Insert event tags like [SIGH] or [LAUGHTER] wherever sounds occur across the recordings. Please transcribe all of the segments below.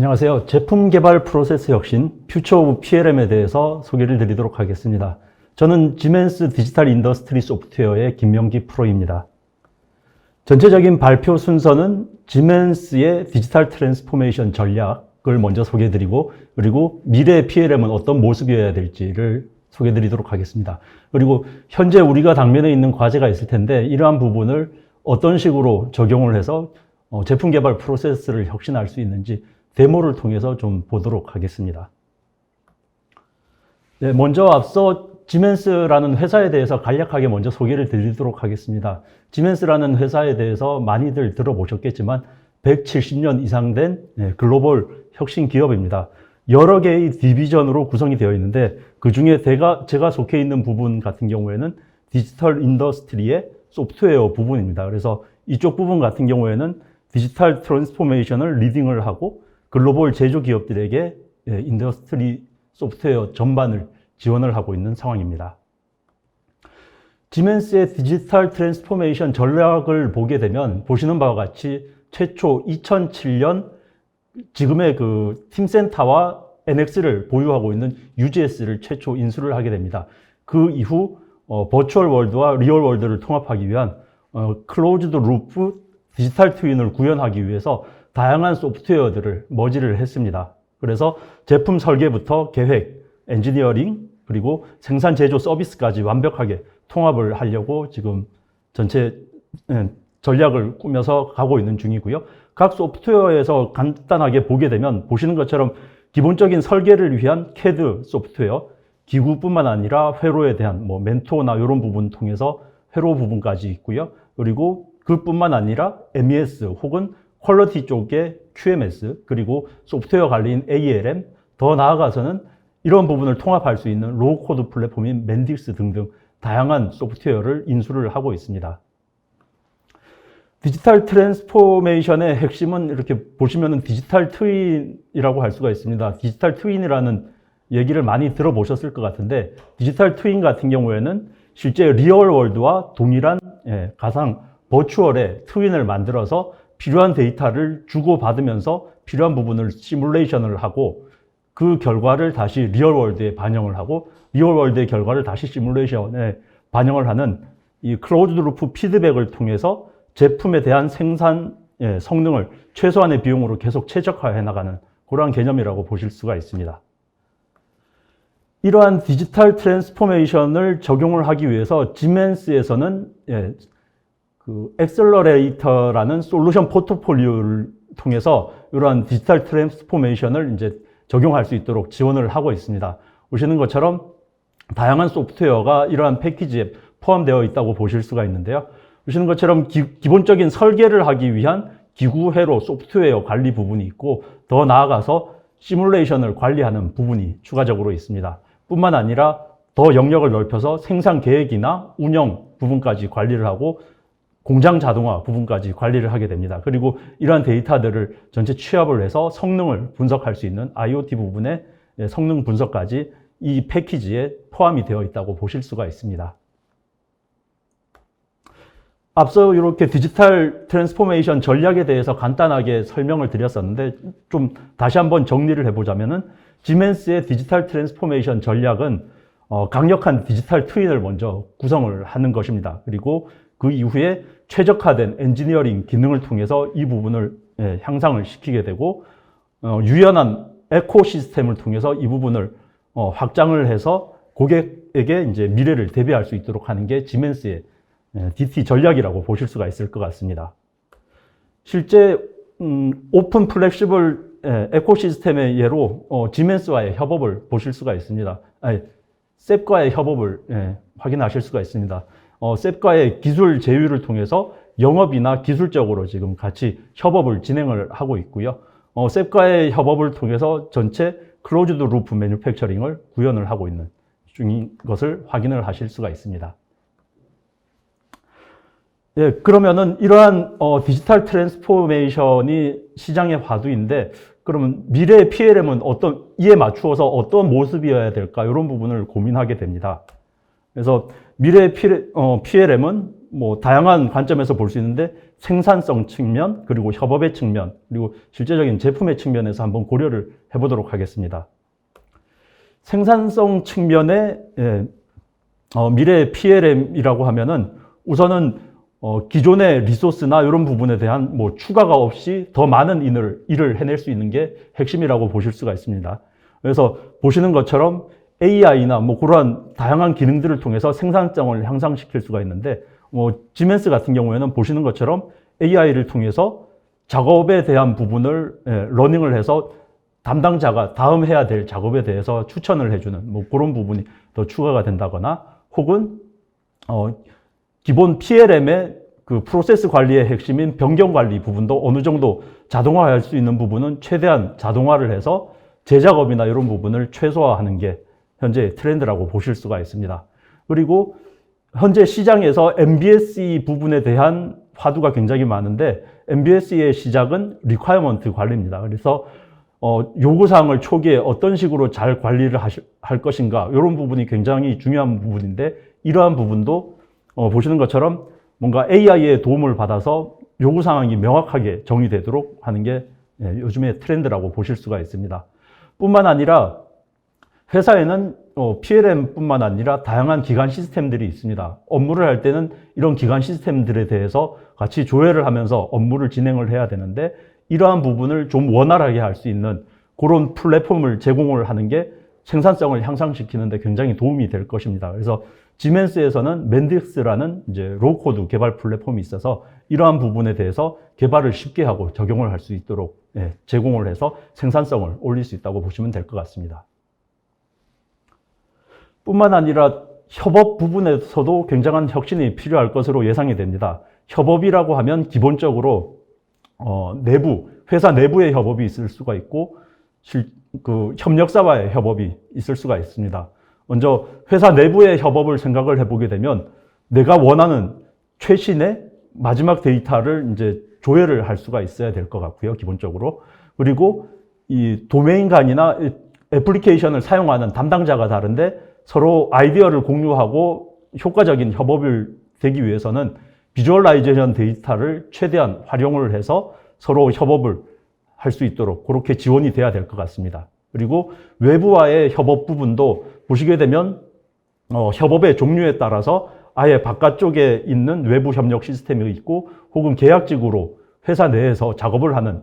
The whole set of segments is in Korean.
안녕하세요. 제품 개발 프로세스 혁신 퓨처 오브 PLM에 대해서 소개를 드리도록 하겠습니다. 저는 지멘스 디지털 인더스트리 소프트웨어의 김명기 프로입니다. 전체적인 발표 순서는 지멘스의 디지털 트랜스포메이션 전략을 먼저 소개해드리고 그리고 미래 PLM은 어떤 모습이어야 될지를 소개해드리도록 하겠습니다. 그리고 현재 우리가 당면에 있는 과제가 있을 텐데 이러한 부분을 어떤 식으로 적용을 해서 어, 제품 개발 프로세스를 혁신할 수 있는지 데모를 통해서 좀 보도록 하겠습니다. 네, 먼저 앞서 지멘스라는 회사에 대해서 간략하게 먼저 소개를 드리도록 하겠습니다. 지멘스라는 회사에 대해서 많이들 들어보셨겠지만 170년 이상 된 네, 글로벌 혁신 기업입니다. 여러 개의 디비전으로 구성이 되어 있는데 그 중에 제가, 제가 속해 있는 부분 같은 경우에는 디지털 인더스트리의 소프트웨어 부분입니다. 그래서 이쪽 부분 같은 경우에는 디지털 트랜스포메이션을 리딩을 하고 글로벌 제조 기업들에게 예, 인더스트리 소프트웨어 전반을 지원을 하고 있는 상황입니다. 지멘스의 디지털 트랜스포메이션 전략을 보게 되면 보시는 바와 같이 최초 2007년 지금의 그 팀센터와 NX를 보유하고 있는 UGS를 최초 인수를 하게 됩니다. 그 이후 어, 버추얼 월드와 리얼 월드를 통합하기 위한 어, 클로즈드 루프 디지털 트윈을 구현하기 위해서 다양한 소프트웨어들을 머지를 했습니다. 그래서 제품 설계부터 계획, 엔지니어링, 그리고 생산 제조 서비스까지 완벽하게 통합을 하려고 지금 전체 예, 전략을 꾸며서 가고 있는 중이고요. 각 소프트웨어에서 간단하게 보게 되면 보시는 것처럼 기본적인 설계를 위한 CAD 소프트웨어, 기구뿐만 아니라 회로에 대한 뭐 멘토나 이런 부분 통해서 회로 부분까지 있고요. 그리고 그뿐만 아니라 MES 혹은 퀄러티 쪽의 QMS 그리고 소프트웨어 관리인 ALM 더 나아가서는 이런 부분을 통합할 수 있는 로우 코드 플랫폼인 맨딕스 등등 다양한 소프트웨어를 인수를 하고 있습니다. 디지털 트랜스포메이션의 핵심은 이렇게 보시면 디지털 트윈이라고 할 수가 있습니다. 디지털 트윈이라는 얘기를 많이 들어보셨을 것 같은데 디지털 트윈 같은 경우에는 실제 리얼 월드와 동일한 예, 가상 버추얼의 트윈을 만들어서 필요한 데이터를 주고받으면서 필요한 부분을 시뮬레이션을 하고 그 결과를 다시 리얼 월드에 반영을 하고 리얼 월드의 결과를 다시 시뮬레이션에 반영을 하는 이 클로즈드 루프 피드백을 통해서 제품에 대한 생산 예, 성능을 최소한의 비용으로 계속 최적화해 나가는 그러한 개념이라고 보실 수가 있습니다. 이러한 디지털 트랜스포메이션을 적용을 하기 위해서 지멘스에서는 예, 그 엑셀러레이터라는 솔루션 포트폴리오를 통해서 이러한 디지털 트랜스포메이션을 이제 적용할 수 있도록 지원을 하고 있습니다. 보시는 것처럼 다양한 소프트웨어가 이러한 패키지에 포함되어 있다고 보실 수가 있는데요. 보시는 것처럼 기, 본적인 설계를 하기 위한 기구 회로 소프트웨어 관리 부분이 있고 더 나아가서 시뮬레이션을 관리하는 부분이 추가적으로 있습니다. 뿐만 아니라 더 영역을 넓혀서 생산 계획이나 운영 부분까지 관리를 하고 공장 자동화 부분까지 관리를 하게 됩니다. 그리고 이러한 데이터들을 전체 취합을 해서 성능을 분석할 수 있는 IoT 부분의 성능 분석까지 이 패키지에 포함이 되어 있다고 보실 수가 있습니다. 앞서 이렇게 디지털 트랜스포메이션 전략에 대해서 간단하게 설명을 드렸었는데 좀 다시 한번 정리를 해보자면은 지멘스의 디지털 트랜스포메이션 전략은 어, 강력한 디지털 트윈을 먼저 구성을 하는 것입니다. 그리고 그 이후에 최적화된 엔지니어링 기능을 통해서 이 부분을 예, 향상을 시키게 되고 어, 유연한 에코 시스템을 통해서 이 부분을 어, 확장을 해서 고객에게 이제 미래를 대비할 수 있도록 하는 게 지멘스의 예, DT 전략이라고 보실 수가 있을 것 같습니다. 실제 음, 오픈 플렉시블 예, 에코 시스템의 예로 어, 지멘스와의 협업을 보실 수가 있습니다. 아니, 셉과의 협업을 예, 확인하실 수가 있습니다. 어, 셉과의 기술 제휴를 통해서 영업이나 기술적으로 지금 같이 협업을 진행을 하고 있고요. 어, 셉과의 협업을 통해서 전체 클로즈드 루프 매뉴팩처링을 구현을 하고 있는 중인 것을 확인을 하실 수가 있습니다. 예, 그러면은 이러한 어, 디지털 트랜스포메이션이 시장의 화두인데 그러면 미래의 PLM은 어떤 이에 맞추어서 어떤 모습이어야 될까 이런 부분을 고민하게 됩니다. 그래서 미래의 PLM은 뭐 다양한 관점에서 볼 수 있는데 생산성 측면 그리고 협업의 측면 그리고 실제적인 제품의 측면에서 한번 고려를 해보도록 하겠습니다. 생산성 측면의 예, 어, 미래 PLM이라고 하면은 우선은 어, 기존의 리소스나 이런 부분에 대한 뭐 추가가 없이 더 많은 일을, 일을 해낼 수 있는 게 핵심이라고 보실 수가 있습니다. 그래서 보시는 것처럼 AI나 뭐 그러한 다양한 기능들을 통해서 생산성을 향상시킬 수가 있는데 뭐 지멘스 같은 경우에는 보시는 것처럼 AI를 통해서 작업에 대한 부분을 예, 러닝을 해서 담당자가 다음 해야 될 작업에 대해서 추천을 해주는 뭐 그런 부분이 더 추가가 된다거나 혹은 어, 기본 PLM의 그 프로세스 관리의 핵심인 변경 관리 부분도 어느 정도 자동화할 수 있는 부분은 최대한 자동화를 해서 재작업이나 이런 부분을 최소화하는 게 현재 트렌드라고 보실 수가 있습니다. 그리고 현재 시장에서 MBSE 부분에 대한 화두가 굉장히 많은데 MBSE의 시작은 리퀘어먼트 관리입니다. 그래서 어, 요구사항을 초기에 어떤 식으로 잘 관리를 하실, 할 것인가 이런 부분이 굉장히 중요한 부분인데 이러한 부분도 어, 보시는 것처럼 뭔가 AI의 도움을 받아서 요구사항이 명확하게 정의되도록 하는 게 예, 요즘의 트렌드라고 보실 수가 있습니다. 뿐만 아니라 회사에는 어, PLM뿐만 아니라 다양한 기관 시스템들이 있습니다. 업무를 할 때는 이런 기관 시스템들에 대해서 같이 조회를 하면서 업무를 진행을 해야 되는데 이러한 부분을 좀 원활하게 할 수 있는 그런 플랫폼을 제공을 하는 게 생산성을 향상시키는데 굉장히 도움이 될 것입니다. 그래서 지멘스에서는 맨딕스라는 이제 로코드 개발 플랫폼이 있어서 이러한 부분에 대해서 개발을 쉽게 하고 적용을 할 수 있도록 예, 제공을 해서 생산성을 올릴 수 있다고 보시면 될 것 같습니다. 뿐만 아니라 협업 부분에서도 굉장한 혁신이 필요할 것으로 예상이 됩니다. 협업이라고 하면 기본적으로 어, 내부, 회사 내부의 협업이 있을 수가 있고, 실, 그 협력사와의 협업이 있을 수가 있습니다. 먼저 회사 내부의 협업을 생각을 해보게 되면 내가 원하는 최신의 마지막 데이터를 이제 조회를 할 수가 있어야 될 것 같고요, 기본적으로. 그리고 이 도메인 간이나 애플리케이션을 사용하는 담당자가 다른데 서로 아이디어를 공유하고 효과적인 협업을 되기 위해서는 비주얼라이제이션 데이터를 최대한 활용을 해서 서로 협업을 할 수 있도록 그렇게 지원이 돼야 될 것 같습니다. 그리고 외부와의 협업 부분도 보시게 되면 어, 협업의 종류에 따라서 아예 바깥쪽에 있는 외부 협력 시스템이 있고 혹은 계약직으로 회사 내에서 작업을 하는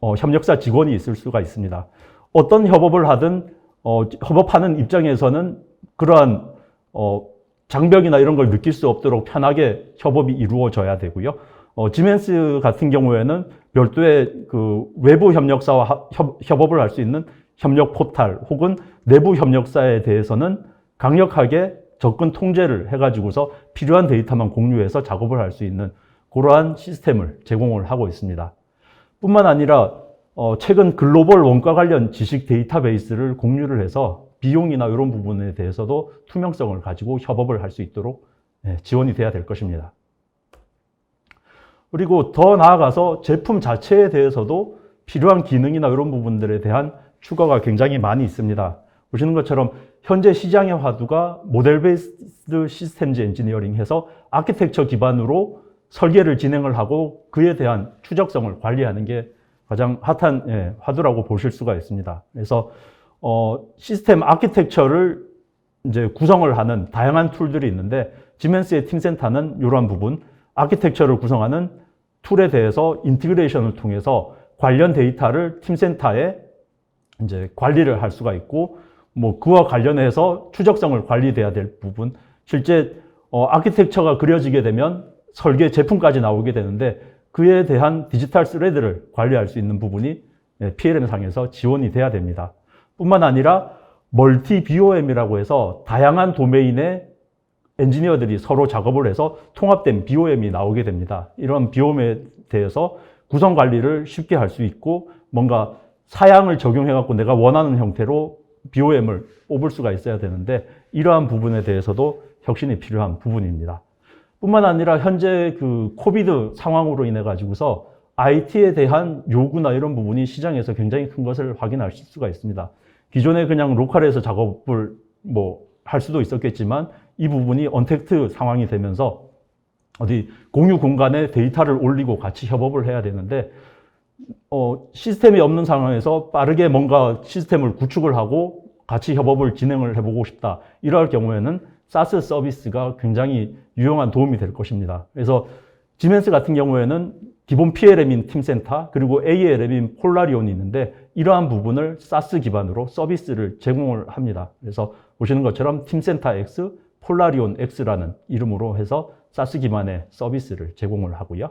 어, 협력사 직원이 있을 수가 있습니다. 어떤 협업을 하든 어, 협업하는 입장에서는 그러한 어, 장벽이나 이런 걸 느낄 수 없도록 편하게 협업이 이루어져야 되고요. 어, 지멘스 같은 경우에는 별도의 그 외부 협력사와 하, 협, 협업을 할 수 있는 협력 포탈 혹은 내부 협력사에 대해서는 강력하게 접근 통제를 해가지고서 필요한 데이터만 공유해서 작업을 할 수 있는 그러한 시스템을 제공을 하고 있습니다. 뿐만 아니라 어, 최근 글로벌 원가 관련 지식 데이터베이스를 공유를 해서 비용이나 이런 부분에 대해서도 투명성을 가지고 협업을 할 수 있도록 예, 지원이 돼야 될 것입니다. 그리고 더 나아가서 제품 자체에 대해서도 필요한 기능이나 이런 부분들에 대한 추가가 굉장히 많이 있습니다. 보시는 것처럼 현재 시장의 화두가 모델 베이스드 시스템즈 엔지니어링 해서 아키텍처 기반으로 설계를 진행을 하고 그에 대한 추적성을 관리하는 게 가장 핫한 예, 화두라고 보실 수가 있습니다. 그래서 어, 시스템 아키텍처를 이제 구성을 하는 다양한 툴들이 있는데 지멘스의 팀센터는 이러한 부분 아키텍처를 구성하는 툴에 대해서 인티그레이션을 통해서 관련 데이터를 팀센터에 이제 관리를 할 수가 있고 뭐 그와 관련해서 추적성을 관리돼야 될 부분 실제 어, 아키텍처가 그려지게 되면 설계 제품까지 나오게 되는데 그에 대한 디지털 스레드를 관리할 수 있는 부분이 예, PLM 상에서 지원이 돼야 됩니다. 뿐만 아니라 멀티 BOM이라고 해서 다양한 도메인의 엔지니어들이 서로 작업을 해서 통합된 BOM이 나오게 됩니다. 이런 BOM에 대해서 구성 관리를 쉽게 할 수 있고 뭔가 사양을 적용해 갖고 내가 원하는 형태로 BOM을 뽑을 수가 있어야 되는데 이러한 부분에 대해서도 혁신이 필요한 부분입니다. 뿐만 아니라 현재 그 코비드 상황으로 인해 가지고서 IT에 대한 요구나 이런 부분이 시장에서 굉장히 큰 것을 확인할 수가 있습니다. 기존에 그냥 로컬에서 작업을 뭐 할 수도 있었겠지만 이 부분이 언택트 상황이 되면서 어디 공유 공간에 데이터를 올리고 같이 협업을 해야 되는데 어, 시스템이 없는 상황에서 빠르게 뭔가 시스템을 구축을 하고 같이 협업을 진행을 해보고 싶다. 이럴 경우에는 사스 서비스가 굉장히 유용한 도움이 될 것입니다. 그래서 지멘스 같은 경우에는 기본 PLM인 팀센터 그리고 ALM인 폴라리온이 있는데 이러한 부분을 사스 기반으로 서비스를 제공을 합니다. 그래서 보시는 것처럼 팀센터 X, 폴라리온 X라는 이름으로 해서 사스 기반의 서비스를 제공을 하고요.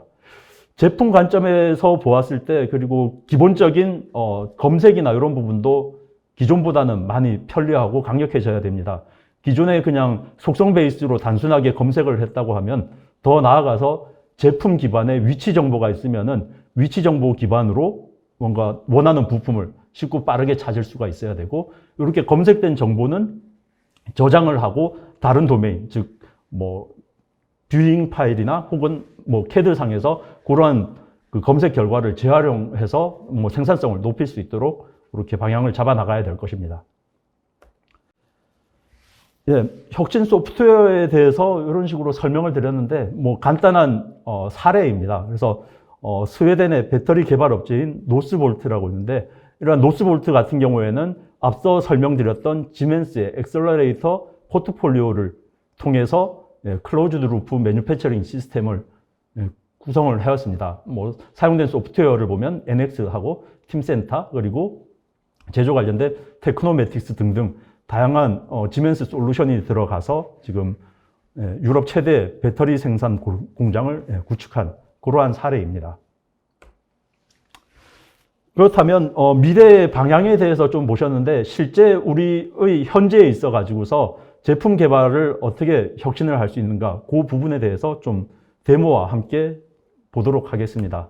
제품 관점에서 보았을 때 그리고 기본적인 어, 검색이나 이런 부분도 기존보다는 많이 편리하고 강력해져야 됩니다. 기존에 그냥 속성 베이스로 단순하게 검색을 했다고 하면 더 나아가서 제품 기반의 위치 정보가 있으면은 위치 정보 기반으로 뭔가 원하는 부품을 쉽고 빠르게 찾을 수가 있어야 되고 이렇게 검색된 정보는 저장을 하고 다른 도메인 즉 뭐 뷰잉 파일이나 혹은 뭐 캐드 상에서 그러한 그 검색 결과를 재활용해서 뭐 생산성을 높일 수 있도록 이렇게 방향을 잡아 나가야 될 것입니다. 예, 혁신 소프트웨어에 대해서 이런 식으로 설명을 드렸는데 뭐 간단한 어, 사례입니다. 그래서 어, 스웨덴의 배터리 개발 업체인 노스볼트라고 있는데 이러한 노스볼트 같은 경우에는 앞서 설명드렸던 지멘스의 엑셀러레이터 포트폴리오를 통해서 예, 클로즈드 루프 매뉴패처링 시스템을 예, 구성을 하였습니다. 뭐 사용된 소프트웨어를 보면 NX하고 팀센터 그리고 제조 관련된 테크노매틱스 등등 다양한 어, 지멘스 솔루션이 들어가서 지금 예, 유럽 최대 배터리 생산 고- 공장을 예, 구축한 그러한 사례입니다. 그렇다면 어, 미래의 방향에 대해서 좀 보셨는데 실제 우리의 현재에 있어 가지고서 제품 개발을 어떻게 혁신을 할 수 있는가 그 부분에 대해서 좀 데모와 함께 보도록 하겠습니다.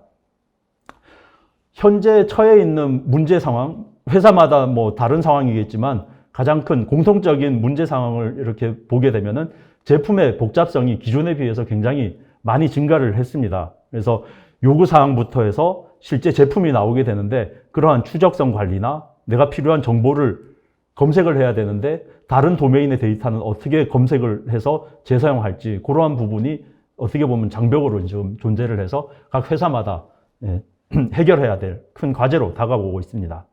현재 처해 있는 문제 상황, 회사마다 뭐 다른 상황이겠지만 가장 큰 공통적인 문제 상황을 이렇게 보게 되면은 제품의 복잡성이 기존에 비해서 굉장히 많이 증가를 했습니다. 그래서 요구 사항부터 해서 실제 제품이 나오게 되는데 그러한 추적성 관리나 내가 필요한 정보를 검색을 해야 되는데 다른 도메인의 데이터는 어떻게 검색을 해서 재사용할지 그러한 부분이 어떻게 보면 장벽으로 지금 존재를 해서 각 회사마다 예, [CLEARS THROAT] 해결해야 될 큰 과제로 다가오고 있습니다.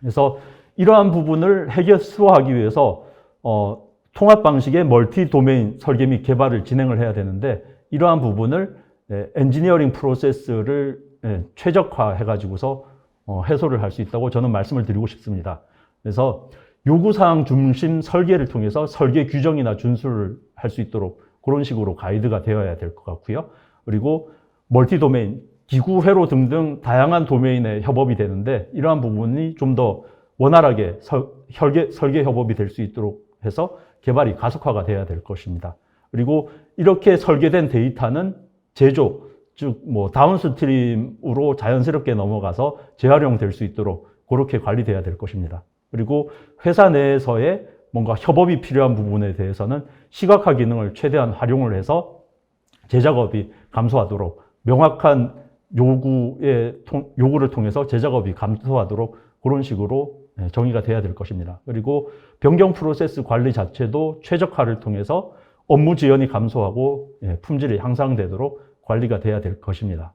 그래서 이러한 부분을 해결수하기 위해서 어, 통합 방식의 멀티 도메인 설계 및 개발을 진행을 해야 되는데 이러한 부분을 예, 엔지니어링 프로세스를 예, 최적화해 가지고서 어, 해소를 할 수 있다고 저는 말씀을 드리고 싶습니다. 그래서 요구사항 중심 설계를 통해서 설계 규정이나 준수를 할 수 있도록 그런 식으로 가이드가 되어야 될 것 같고요. 그리고 멀티 도메인, 기구 회로 등등 다양한 도메인의 협업이 되는데 이러한 부분이 좀 더 원활하게 설, 설계, 설계 협업이 될 수 있도록 해서 개발이 가속화가 돼야 될 것입니다. 그리고 이렇게 설계된 데이터는 제조, 즉 뭐 다운스트림으로 자연스럽게 넘어가서 재활용될 수 있도록 그렇게 관리돼야 될 것입니다. 그리고 회사 내에서의 뭔가 협업이 필요한 부분에 대해서는 시각화 기능을 최대한 활용을 해서 제작업이 감소하도록 명확한 요구의 통- 요구를 통해서 제작업이 감소하도록 그런 식으로 예, 정의가 돼야 될 것입니다. 그리고 변경 프로세스 관리 자체도 최적화를 통해서 업무 지연이 감소하고 예, 품질이 향상되도록 관리가 돼야 될 것입니다.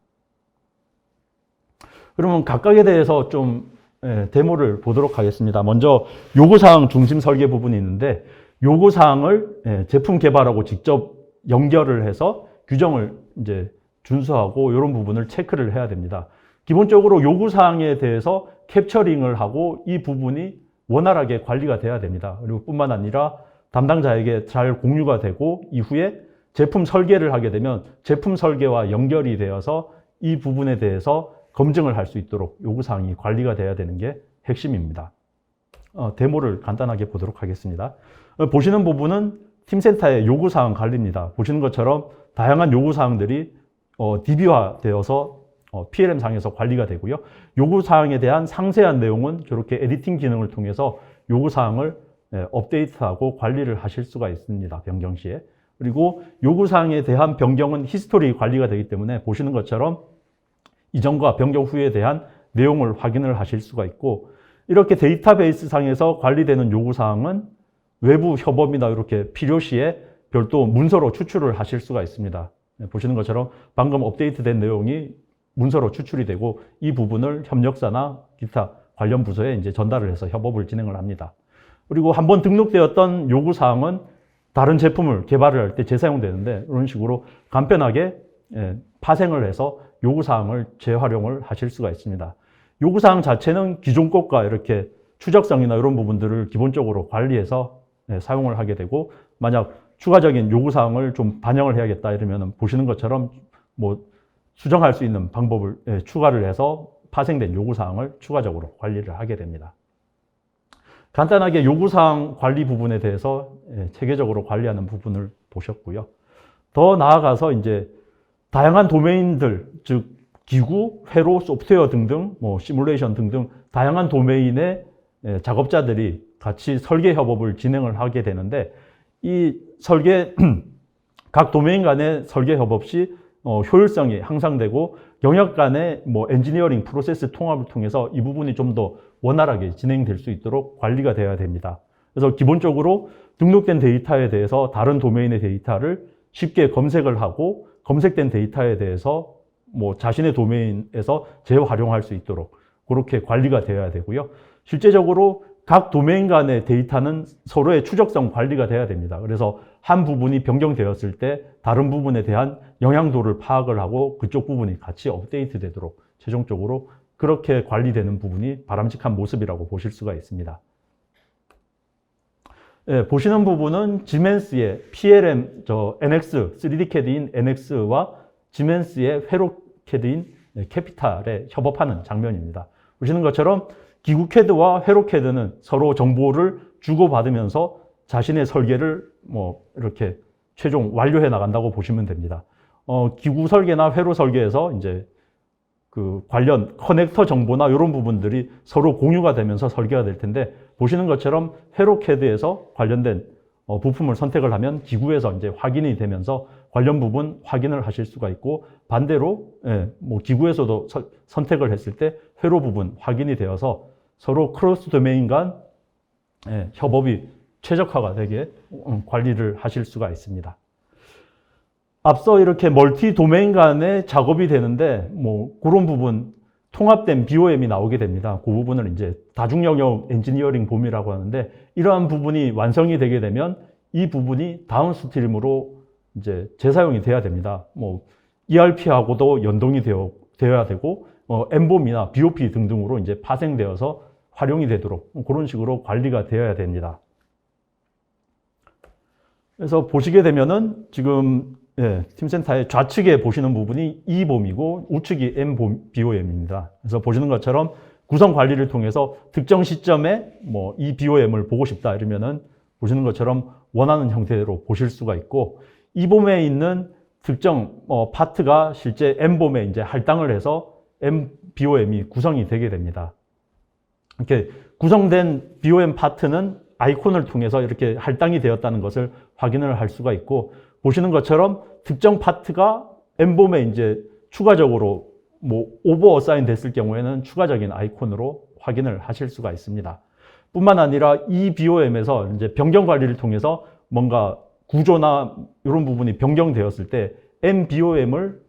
그러면 각각에 대해서 좀 예, 데모를 보도록 하겠습니다. 먼저 요구사항 중심 설계 부분이 있는데 요구사항을 예, 제품 개발하고 직접 연결을 해서 규정을 이제 준수하고 이런 부분을 체크를 해야 됩니다. 기본적으로 요구사항에 대해서 캡처링을 하고 이 부분이 원활하게 관리가 돼야 됩니다. 그리고 뿐만 아니라 담당자에게 잘 공유가 되고 이후에 제품 설계를 하게 되면 제품 설계와 연결이 되어서 이 부분에 대해서 검증을 할 수 있도록 요구사항이 관리가 돼야 되는 게 핵심입니다. 어, 데모를 간단하게 보도록 하겠습니다. 어, 보시는 부분은 팀센터의 요구사항 관리입니다. 보시는 것처럼 다양한 요구사항들이 어, DB화되어서 어, PLM 상에서 관리가 되고요. 요구사항에 대한 상세한 내용은 저렇게 에디팅 기능을 통해서 요구사항을 예, 업데이트하고 관리를 하실 수가 있습니다. 변경 시에. 그리고 요구사항에 대한 변경은 히스토리 관리가 되기 때문에 보시는 것처럼 이전과 변경 후에 대한 내용을 확인을 하실 수가 있고 이렇게 데이터베이스 상에서 관리되는 요구사항은 외부 협업이나 이렇게 필요시에 별도 문서로 추출을 하실 수가 있습니다. 네, 보시는 것처럼 방금 업데이트된 내용이 문서로 추출이 되고 이 부분을 협력사나 기타 관련 부서에 이제 전달을 해서 협업을 진행을 합니다. 그리고 한번 등록되었던 요구 사항은 다른 제품을 개발을 할 때 재사용되는데 이런 식으로 간편하게 예, 파생을 해서 요구 사항을 재활용을 하실 수가 있습니다. 요구 사항 자체는 기존 것과 이렇게 추적성이나 이런 부분들을 기본적으로 관리해서 예, 사용을 하게 되고 만약 추가적인 요구 사항을 좀 반영을 해야겠다 이러면 보시는 것처럼 뭐 수정할 수 있는 방법을 예, 추가를 해서 파생된 요구 사항을 추가적으로 관리를 하게 됩니다. 간단하게 요구사항 관리 부분에 대해서 예, 체계적으로 관리하는 부분을 보셨고요. 더 나아가서 이제 다양한 도메인들, 즉 기구, 회로, 소프트웨어 등등, 뭐 시뮬레이션 등등 다양한 도메인의 예, 작업자들이 같이 설계 협업을 진행을 하게 되는데 이 설계 [CLEARS THROAT] 각 도메인 간의 설계 협업 시 어, 효율성이 향상되고 영역 간의 뭐 엔지니어링 프로세스 통합을 통해서 이 부분이 좀 더 원활하게 진행될 수 있도록 관리가 되어야 됩니다. 그래서 기본적으로 등록된 데이터에 대해서 다른 도메인의 데이터를 쉽게 검색을 하고 검색된 데이터에 대해서 뭐 자신의 도메인에서 재활용할 수 있도록 그렇게 관리가 되어야 되고요. 실제적으로 각 도메인 간의 데이터는 서로의 추적성 관리가 돼야 됩니다. 그래서 한 부분이 변경되었을 때 다른 부분에 대한 영향도를 파악을 하고 그쪽 부분이 같이 업데이트 되도록 최종적으로 그렇게 관리되는 부분이 바람직한 모습이라고 보실 수가 있습니다. 예, 보시는 부분은 지멘스의 PLM, 저 NX, 3D CAD인 NX와 지멘스의 회로 CAD인 캐피탈에 협업하는 장면입니다. 보시는 것처럼 기구 캐드와 회로 캐드는 서로 정보를 주고받으면서 자신의 설계를 뭐 이렇게 최종 완료해 나간다고 보시면 됩니다. 어, 기구 설계나 회로 설계에서 이제 그 관련 커넥터 정보나 이런 부분들이 서로 공유가 되면서 설계가 될 텐데 보시는 것처럼 회로 캐드에서 관련된 어, 부품을 선택을 하면 기구에서 이제 확인이 되면서 관련 부분 확인을 하실 수가 있고 반대로 예, 뭐 기구에서도 서, 선택을 했을 때 회로 부분 확인이 되어서 서로 크로스 도메인 간 예, 협업이 최적화가 되게 음, 관리를 하실 수가 있습니다. 앞서 이렇게 멀티 도메인 간의 작업이 되는데 뭐 그런 부분 통합된 BOM이 나오게 됩니다. 그 부분을 이제 다중 영역 엔지니어링 봄이라고 하는데 이러한 부분이 완성이 되게 되면 이 부분이 다운스트림으로 이제 재사용이 돼야 됩니다. 뭐 ERP하고도 연동이 되어, 되어야 되고 어, 엠봄이나 BOP 등등으로 이제 파생되어서 활용이 되도록 그런 식으로 관리가 되어야 됩니다. 그래서 보시게 되면은 지금 예, 팀센터의 좌측에 보시는 부분이 E봄이고 우측이 MBOM입니다. 그래서 보시는 것처럼 구성 관리를 통해서 특정 시점에 뭐 이 BOM을 보고 싶다 이러면은 보시는 것처럼 원하는 형태로 보실 수가 있고 E봄에 있는 특정 어, 파트가 실제 M봄에 이제 할당을 해서 MBOM이 구성이 되게 됩니다. 이렇게 구성된 BOM 파트는 아이콘을 통해서 이렇게 할당이 되었다는 것을 확인을 할 수가 있고 보시는 것처럼 특정 파트가 엠봄에 이제 추가적으로 뭐 오버 어사인 됐을 경우에는 추가적인 아이콘으로 확인을 하실 수가 있습니다. 뿐만 아니라 이 BOM에서 이제 변경 관리를 통해서 뭔가 구조나 이런 부분이 변경되었을 때 MBOM을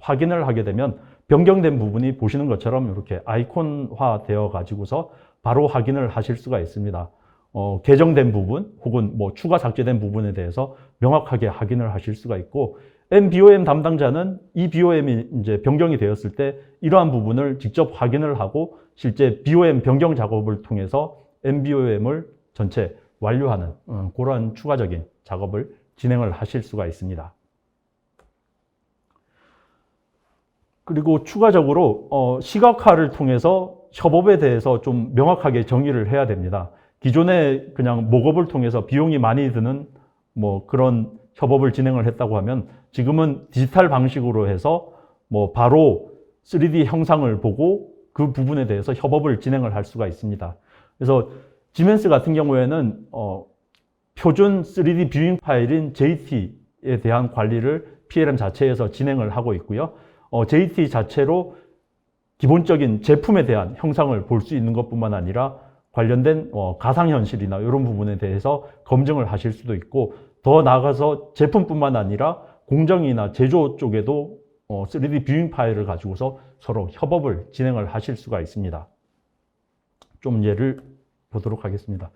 확인을 하게 되면 변경된 부분이 보시는 것처럼 이렇게 아이콘화 되어 가지고서 바로 확인을 하실 수가 있습니다. 어, 개정된 부분 혹은 뭐 추가 삭제된 부분에 대해서 명확하게 확인을 하실 수가 있고 MBOM 담당자는 이 BOM이 이제 변경이 되었을 때 이러한 부분을 직접 확인을 하고 실제 BOM 변경 작업을 통해서 MBOM을 전체 완료하는 어, 그러한 추가적인 작업을 진행을 하실 수가 있습니다. 그리고 추가적으로 어, 시각화를 통해서 협업에 대해서 좀 명확하게 정의를 해야 됩니다. 기존에 그냥 목업을 통해서 비용이 많이 드는 뭐 그런 협업을 진행을 했다고 하면 지금은 디지털 방식으로 해서 뭐 바로 3D 형상을 보고 그 부분에 대해서 협업을 진행을 할 수가 있습니다. 그래서 지멘스 같은 경우에는 어, 표준 3D 뷰잉 파일인 JT에 대한 관리를 PLM 자체에서 진행을 하고 있고요. 어, JT 자체로 기본적인 제품에 대한 형상을 볼 수 있는 것뿐만 아니라 관련된 어, 가상현실이나 이런 부분에 대해서 검증을 하실 수도 있고 더 나아가서 제품뿐만 아니라 공정이나 제조 쪽에도 어, 3D 뷰잉 파일을 가지고서 서로 협업을 진행을 하실 수가 있습니다. 좀 예를 보도록 하겠습니다.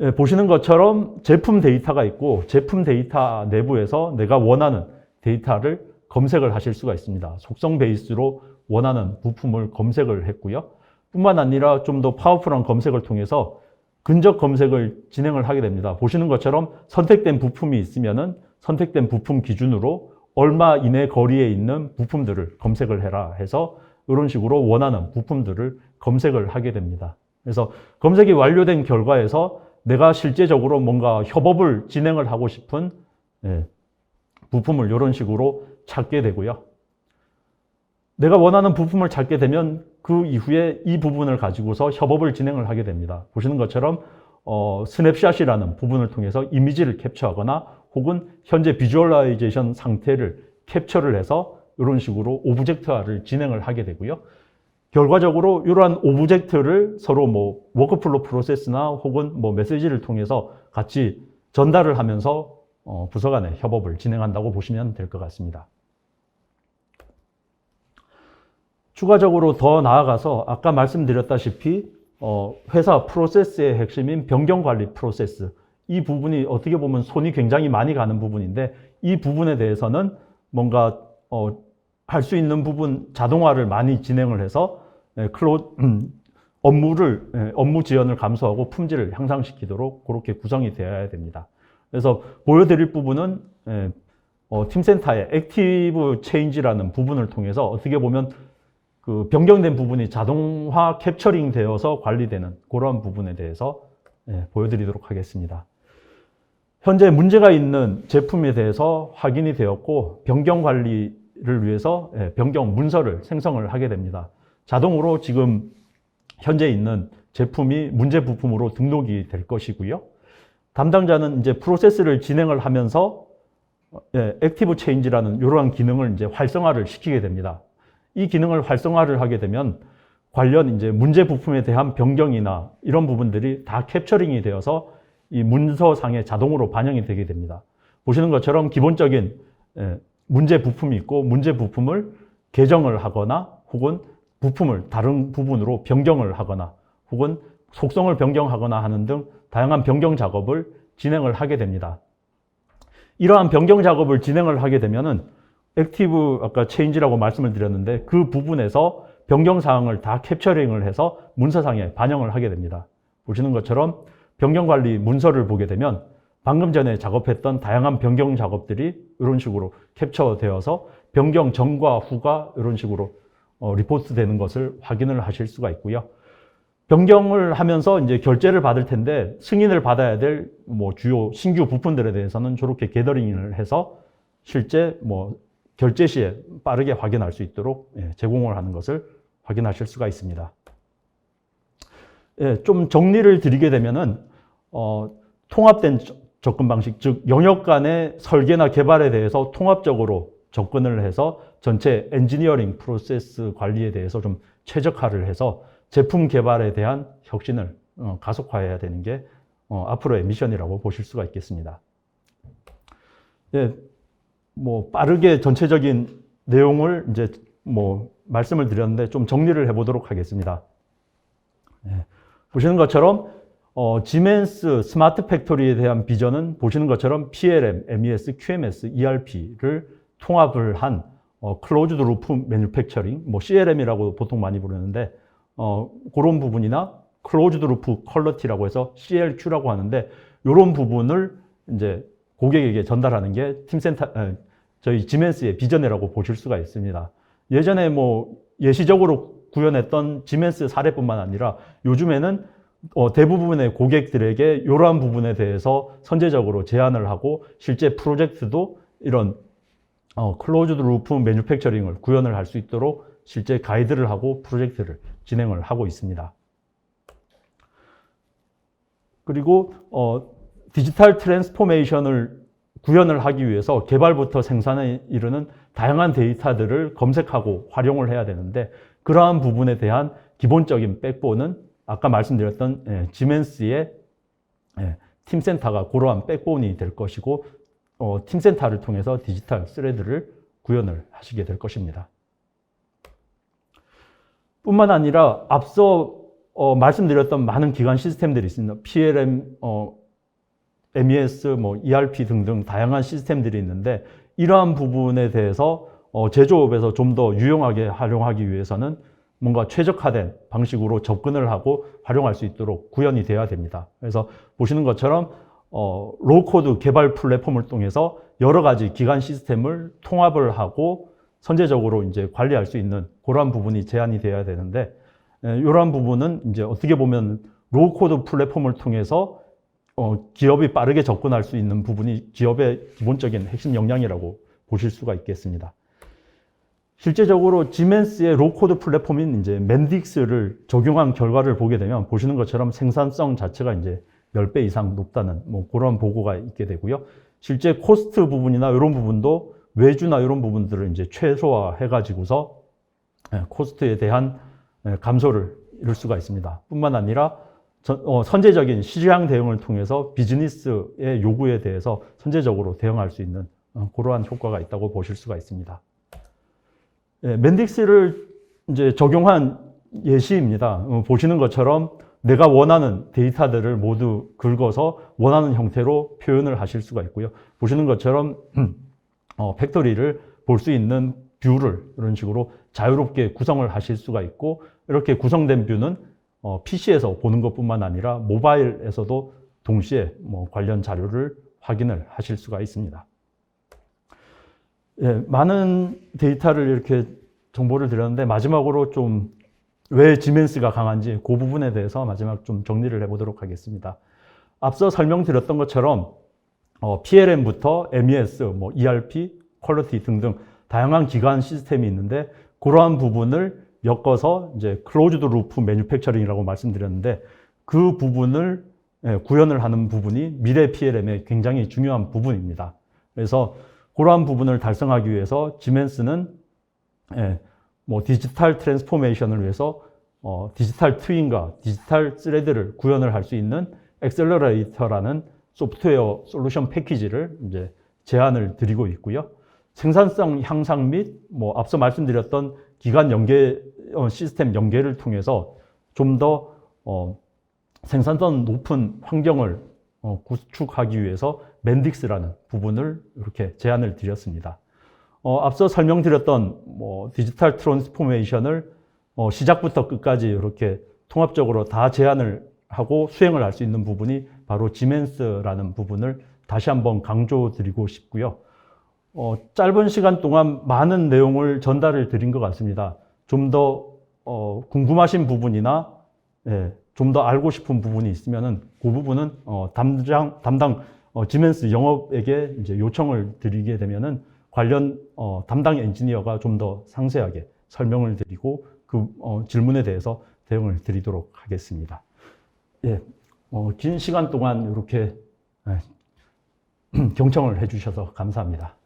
예, 보시는 것처럼 제품 데이터가 있고 제품 데이터 내부에서 내가 원하는 데이터를 검색을 하실 수가 있습니다. 속성 베이스로 원하는 부품을 검색을 했고요. 뿐만 아니라 좀 더 파워풀한 검색을 통해서 근접 검색을 진행을 하게 됩니다. 보시는 것처럼 선택된 부품이 있으면은 선택된 부품 기준으로 얼마 이내 거리에 있는 부품들을 검색을 해라 해서 이런 식으로 원하는 부품들을 검색을 하게 됩니다. 그래서 검색이 완료된 결과에서 내가 실제적으로 뭔가 협업을 진행을 하고 싶은 예, 부품을 이런 식으로 찾게 되고요. 내가 원하는 부품을 찾게 되면 그 이후에 이 부분을 가지고서 협업을 진행을 하게 됩니다. 보시는 것처럼 어, 스냅샷이라는 부분을 통해서 이미지를 캡처하거나 혹은 현재 비주얼라이제이션 상태를 캡처를 해서 이런 식으로 오브젝트화를 진행을 하게 되고요. 결과적으로 이러한 오브젝트를 서로 뭐 워크플로 프로세스나 혹은 뭐 메시지를 통해서 같이 전달을 하면서 어, 부서 간의 협업을 진행한다고 보시면 될 것 같습니다. 추가적으로 더 나아가서 아까 말씀드렸다시피 어, 회사 프로세스의 핵심인 변경 관리 프로세스 이 부분이 어떻게 보면 손이 굉장히 많이 가는 부분인데 이 부분에 대해서는 뭔가 어, 할 수 있는 부분 자동화를 많이 진행을 해서 예, 클로 음, 업무를 예, 업무 지연을 감소하고 품질을 향상시키도록 그렇게 구성이 되어야 됩니다. 그래서 보여드릴 부분은 예, 어, 팀센터의 액티브 체인지라는 부분을 통해서 어떻게 보면 그 변경된 부분이 자동화 캡처링 되어서 관리되는 그런 부분에 대해서 예, 보여드리도록 하겠습니다. 현재 문제가 있는 제품에 대해서 확인이 되었고 변경 관리를 위해서 예, 변경 문서를 생성을 하게 됩니다. 자동으로 지금 현재 있는 제품이 문제 부품으로 등록이 될 것이고요. 담당자는 이제 프로세스를 진행을 하면서 예, 액티브 체인지라는 이러한 기능을 이제 활성화를 시키게 됩니다. 이 기능을 활성화를 하게 되면 관련 이제 문제 부품에 대한 변경이나 이런 부분들이 다 캡처링이 되어서 이 문서상에 자동으로 반영이 되게 됩니다. 보시는 것처럼 기본적인 예, 문제 부품이 있고 문제 부품을 개정을 하거나 혹은 부품을 다른 부분으로 변경을 하거나 혹은 속성을 변경하거나 하는 등 다양한 변경 작업을 진행을 하게 됩니다. 이러한 변경 작업을 진행을 하게 되면은 액티브 아까 체인지라고 말씀을 드렸는데 그 부분에서 변경 사항을 다 캡처링을 해서 문서상에 반영을 하게 됩니다. 보시는 것처럼 변경 관리 문서를 보게 되면 방금 전에 작업했던 다양한 변경 작업들이 이런 식으로 캡처되어서 변경 전과 후가 이런 식으로 어, 리포트 되는 것을 확인을 하실 수가 있고요. 변경을 하면서 이제 결제를 받을 텐데 승인을 받아야 될 뭐 주요 신규 부품들에 대해서는 저렇게 게더링을 해서 실제 뭐 결제 시에 빠르게 확인할 수 있도록 예, 제공을 하는 것을 확인하실 수가 있습니다. 예, 좀 정리를 드리게 되면은 어, 통합된 접근 방식, 즉 영역 간의 설계나 개발에 대해서 통합적으로 접근을 해서 전체 엔지니어링 프로세스 관리에 대해서 좀 최적화를 해서 제품 개발에 대한 혁신을 어, 가속화해야 되는 게 어, 앞으로의 미션이라고 보실 수가 있겠습니다. 예, 뭐 빠르게 전체적인 내용을 이제 뭐 말씀을 드렸는데 좀 정리를 해보도록 하겠습니다. 예, 보시는 것처럼 어, 지멘스 스마트 팩토리에 대한 비전은 보시는 것처럼 PLM, MES, QMS, ERP를 통합을 한 어, 클로즈드 루프 매뉴팩처링, 뭐 CLM이라고 보통 많이 부르는데 어, 그런 부분이나 클로즈드 루프 퀄러티라고 해서 CLQ라고 하는데 이런 부분을 이제 고객에게 전달하는 게 팀센터 에, 저희 지멘스의 비전이라고 보실 수가 있습니다. 예전에 뭐 예시적으로 구현했던 지멘스 사례뿐만 아니라 요즘에는 어, 대부분의 고객들에게 이러한 부분에 대해서 선제적으로 제안을 하고 실제 프로젝트도 이런 어, 클로즈드 루프 매뉴팩처링을 구현을 할 수 있도록 실제 가이드를 하고 프로젝트를 진행을 하고 있습니다. 그리고 어, 디지털 트랜스포메이션을 구현을 하기 위해서 개발부터 생산에 이르는 다양한 데이터들을 검색하고 활용을 해야 되는데 그러한 부분에 대한 기본적인 백본은 아까 말씀드렸던 예, 지멘스의 예, 팀센터가 그러한 백본이 될 것이고 어, 팀센터를 통해서 디지털 스레드를 구현을 하시게 될 것입니다. 뿐만 아니라 앞서 어, 말씀드렸던 많은 기관 시스템들이 있습니다. PLM, 어, MES, 뭐 ERP 등등 다양한 시스템들이 있는데 이러한 부분에 대해서 어, 제조업에서 좀 더 유용하게 활용하기 위해서는 뭔가 최적화된 방식으로 접근을 하고 활용할 수 있도록 구현이 되어야 됩니다. 그래서 보시는 것처럼 어, 로우코드 개발 플랫폼을 통해서 여러 가지 기관 시스템을 통합을 하고 선제적으로 이제 관리할 수 있는 그러한 부분이 제한이 되어야 되는데 에, 이러한 부분은 이제 어떻게 보면 로우코드 플랫폼을 통해서 어, 기업이 빠르게 접근할 수 있는 부분이 기업의 기본적인 핵심 역량이라고 보실 수가 있겠습니다. 실제적으로 지멘스의 로코드 플랫폼인 이제 맨딕스를 적용한 결과를 보게 되면 보시는 것처럼 생산성 자체가 이제 10배 이상 높다는 뭐 그런 보고가 있게 되고요. 실제 코스트 부분이나 이런 부분도 외주나 이런 부분들을 이제 최소화 해 가지고서 예, 코스트에 대한 예, 감소를 이룰 수가 있습니다. 뿐만 아니라 선제적인 시장 대응을 통해서 비즈니스의 요구에 대해서 선제적으로 대응할 수 있는 어, 그러한 효과가 있다고 보실 수가 있습니다. 예, 맨딕스를 이제 적용한 예시입니다. 어, 보시는 것처럼 내가 원하는 데이터들을 모두 긁어서 원하는 형태로 표현을 하실 수가 있고요. 보시는 것처럼 [CLEARS THROAT] 어, 팩토리를 볼 수 있는 뷰를 이런 식으로 자유롭게 구성을 하실 수가 있고 이렇게 구성된 뷰는 어, PC에서 보는 것뿐만 아니라 모바일에서도 동시에 뭐 관련 자료를 확인을 하실 수가 있습니다. 예, 많은 데이터를 이렇게 정보를 드렸는데 마지막으로 좀 왜 지멘스가 강한지 그 부분에 대해서 마지막 좀 정리를 해보도록 하겠습니다. 앞서 설명드렸던 것처럼 어, PLM부터 MES, 뭐 ERP, 퀄리티 등등 다양한 기관 시스템이 있는데 그러한 부분을 엮어서 이제 클로즈드 루프 매뉴팩처링이라고 말씀드렸는데 그 부분을 예, 구현을 하는 부분이 미래 PLM의 굉장히 중요한 부분입니다. 그래서 그러한 부분을 달성하기 위해서 지멘스는 예, 뭐 디지털 트랜스포메이션을 위해서 어, 디지털 트윈과 디지털 스레드를 구현을 할 수 있는 엑셀러레이터라는 소프트웨어 솔루션 패키지를 이제 제안을 드리고 있고요. 생산성 향상 및 뭐 앞서 말씀드렸던 기간 연계 어, 시스템 연계를 통해서 좀더 어, 생산성 높은 환경을 어, 구축하기 위해서 맨딕스라는 부분을 이렇게 제안을 드렸습니다. 어, 앞서 설명드렸던 뭐 디지털 트랜스포메이션을 어, 시작부터 끝까지 이렇게 통합적으로 다 제안을 하고 수행을 할 수 있는 부분이 바로 지멘스라는 부분을 다시 한번 강조드리고 싶고요. 어, 짧은 시간 동안 많은 내용을 전달을 드린 것 같습니다. 좀더 어, 궁금하신 부분이나 예, 좀 더 알고 싶은 부분이 있으면은 그 부분은 어, 담당 담당 어, 지멘스 영업에게 이제 요청을 드리게 되면은 관련 어, 담당 엔지니어가 좀 더 상세하게 설명을 드리고 그 어, 질문에 대해서 대응을 드리도록 하겠습니다. 예, 어, 긴 시간 동안 이렇게 예, [CLEARS THROAT] 경청을 해주셔서 감사합니다.